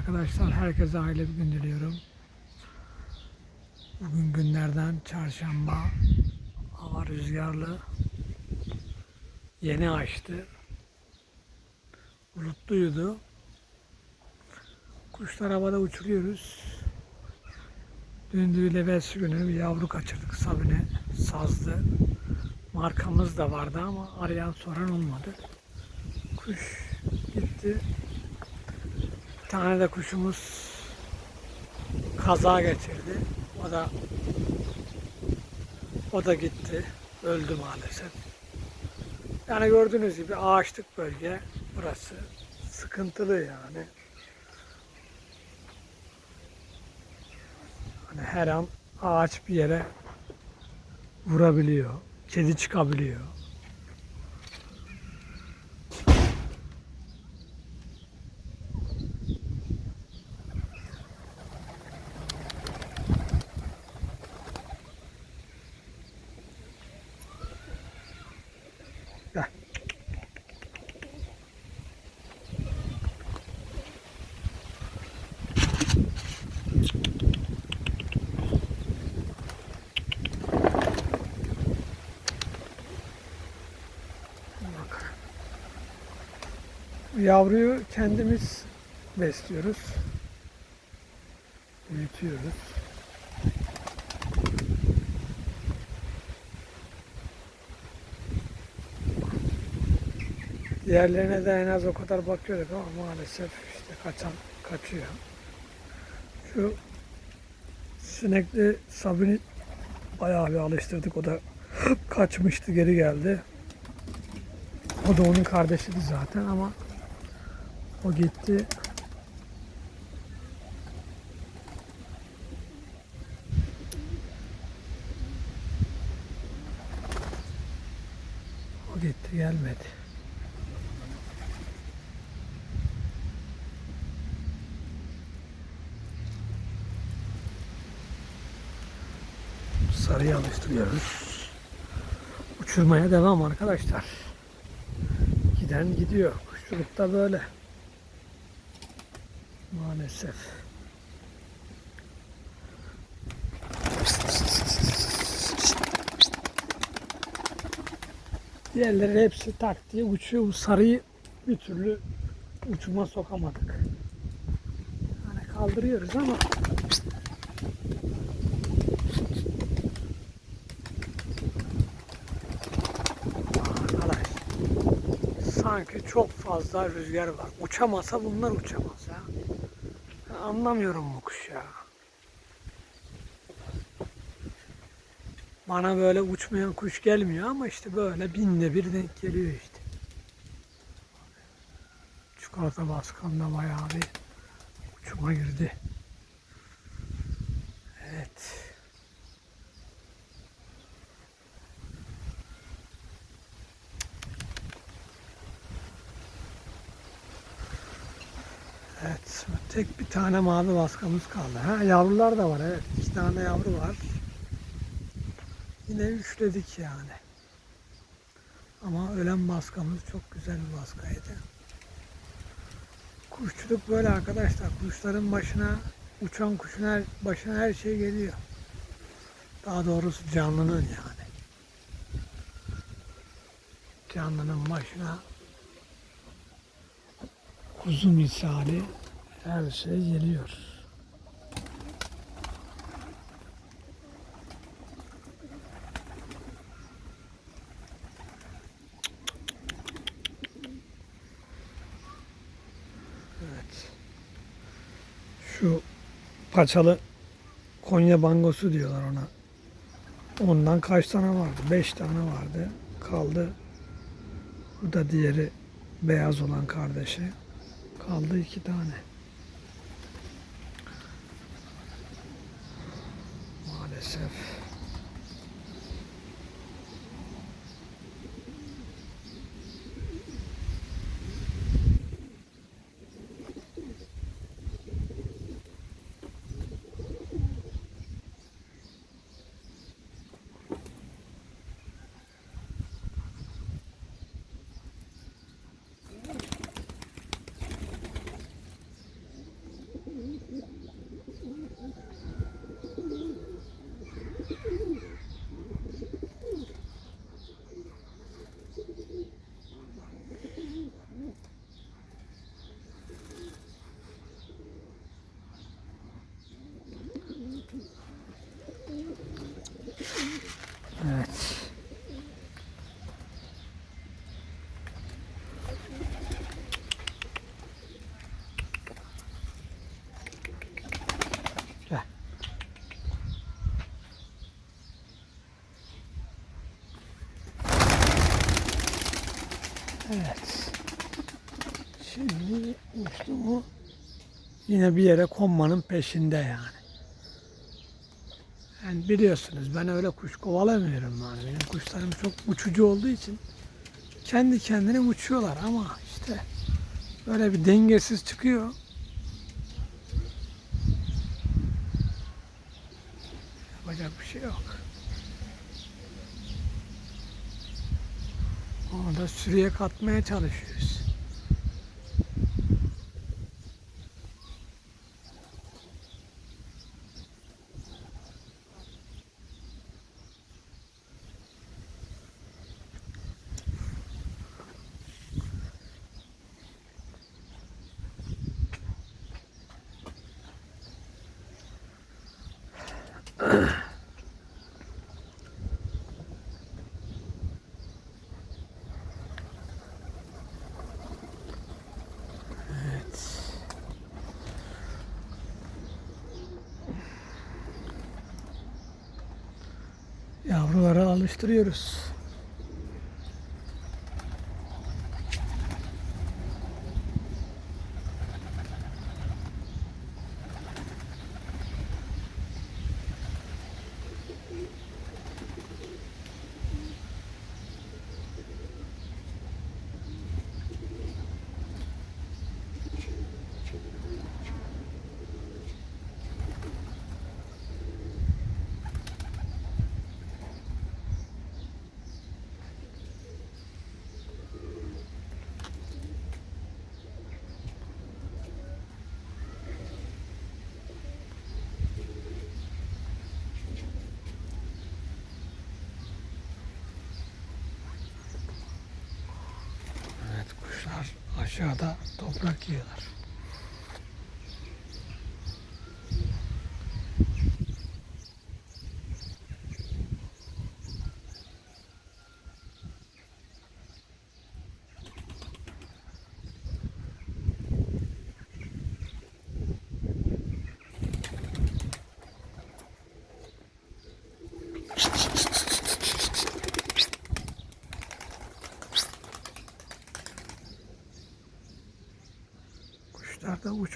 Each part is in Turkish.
Arkadaşlar herkese hayırlı bir gün diliyorum. Bugün günlerden çarşamba. Hava rüzgarlı. Yeni açtı. Bulutluydu. Kuşlar havada uçuruyoruz. Dün düğüleves günü bir yavru kaçırdık Sabine. Sazdı. Markamız da vardı ama arayan soran olmadı. Kuş gitti. Tane de kuşumuz kaza geçirdi. O da o da gitti. Öldü maalesef. Yani gördüğünüz gibi ağaçlık bölge burası. Sıkıntılı yani. Hani her an ağaç bir yere vurabiliyor. Kedi çıkabiliyor. Yavruyu kendimiz besliyoruz. Büyütüyoruz. Diğerlerine de en az o kadar bakıyorduk ama maalesef işte kaçan kaçıyor. Şu sinekli Sabin'i bayağı bir alıştırdık. O da kaçmıştı geri geldi. O da onun kardeşiydi zaten ama o gitti. O gitti gelmedi. Sarıya alıştırıyoruz. Uçurmaya devam arkadaşlar. Giden gidiyor. Kuşçulukta böyle. Maalesef. Diğerleri hepsi tak diye uçuyor. Bu sarıyı bir türlü uçuma sokamadık. Yani kaldırıyoruz ama sanki çok fazla rüzgar var. Uçamasa bunlar uçamaz anlamıyorum bu kuş ya. Bana böyle uçmayan kuş gelmiyor ama işte böyle binde bir denk geliyor işte. Çikolata baskında bayağı bir uçuma girdi. Evet. Evet, tek bir tane mavi baskamız kaldı. Ha, yavrular da var evet. İki tane yavru var. Yine üçledik yani. Ama ölen baskamız çok güzel bir baskaydı. Kuşçuluk böyle arkadaşlar. Kuşların başına, uçan kuşun her, başına her şey geliyor. Daha doğrusu canlının yani. Canlının başına kuzu misali her şey geliyor. Evet. Şu paçalı Konya bangosu diyorlar ona. Ondan kaç tane vardı? Beş tane vardı. Kaldı. Bu da diğeri beyaz olan kardeşi. Kaldı iki tane. Maalesef. Evet. Şimdi uçtu mu yine bir yere konmanın peşinde yani. Yani biliyorsunuz ben öyle kuş kovalamıyorum yani. Benim kuşlarım çok uçucu olduğu için kendi kendine uçuyorlar ama işte böyle bir dengesiz çıkıyor. Yapacak bir şey yok. Onu da sürüye katmaya çalışıyoruz. Yavruları alıştırıyoruz. Evet kuşlar aşağıda toprak yiyorlar.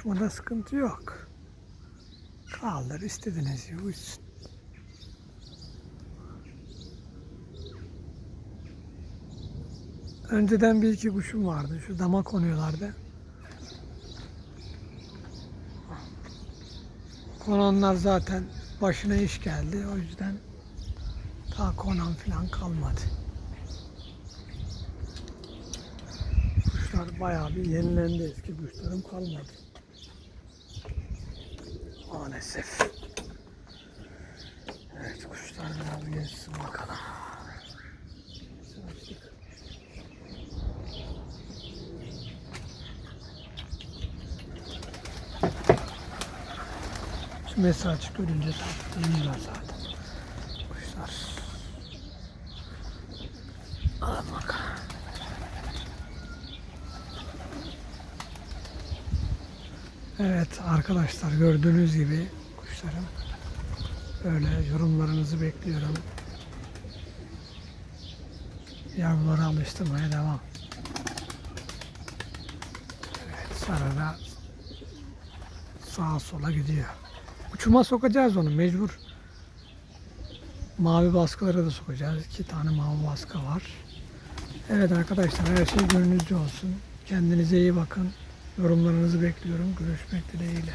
Uçmada sıkıntı yok. Kaldır istediğiniz gibi uçsun. Önceden bir iki kuşum vardı. Şu dama konuyorlardı. Konanlar zaten başına iş geldi. O yüzden daha konan falan kalmadı. Kuşlar bayağı bir yenilendi. Eski kuşlarım kalmadı. Maalesef. Evet kuşlar biraz geçsin bakalım. Şu mesaj görünce tatlılar zaten. Kuşlar. Al bakalım. Evet arkadaşlar gördüğünüz gibi kuşlarım böyle yorumlarınızı bekliyorum. Yavruları alıştırmaya devam. Evet sarada sağa sola gidiyor. Uçuma sokacağız onu mecbur. Mavi baskıları da sokacağız. İki tane mavi baskı var. Evet arkadaşlar her şey gönlünüzce olsun. Kendinize iyi bakın. Yorumlarınızı bekliyorum. Görüşmek dileğiyle.